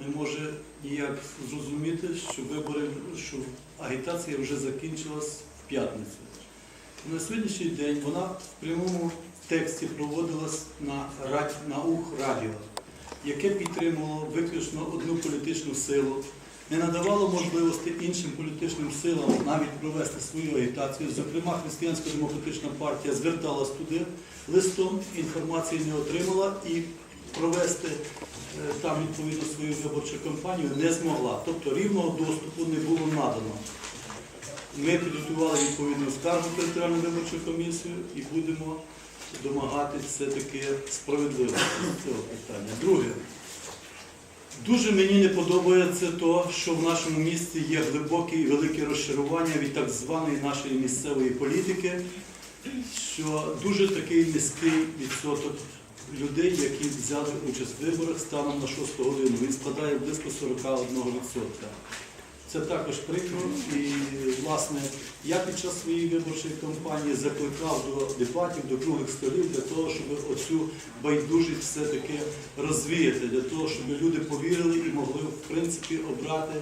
Не може ніяк зрозуміти, що вибори, що агітація вже закінчилась в п'ятницю. На сьогоднішній день вона в прямому тексті проводилась на, ра- на УХ радіо, яке підтримувало виключно одну політичну силу, не надавало можливості іншим політичним силам навіть провести свою агітацію. Зокрема, Християнсько-демократична партія зверталась туди листом, інформації не отримала і провести е, там відповідно свою виборчу кампанію не змогла. Тобто рівного доступу не було надано. Ми підготували відповідну скаргу територіальну виборчу комісію і будемо домагатися все-таки справедливості цього питання. Друге, дуже мені не подобається то, що в нашому місті є глибоке і велике розчарування від так званої нашої місцевої політики, що дуже такий низький відсоток людей, які взяли участь в виборах станом на 6 годину. Він складає близько 41%. Це також прикро. І, власне, я під час своєї виборчої кампанії закликав до дебатів, до круглих столів для того, щоб оцю байдужість все-таки розвіяти, для того, щоб люди повірили і могли, в принципі, обрати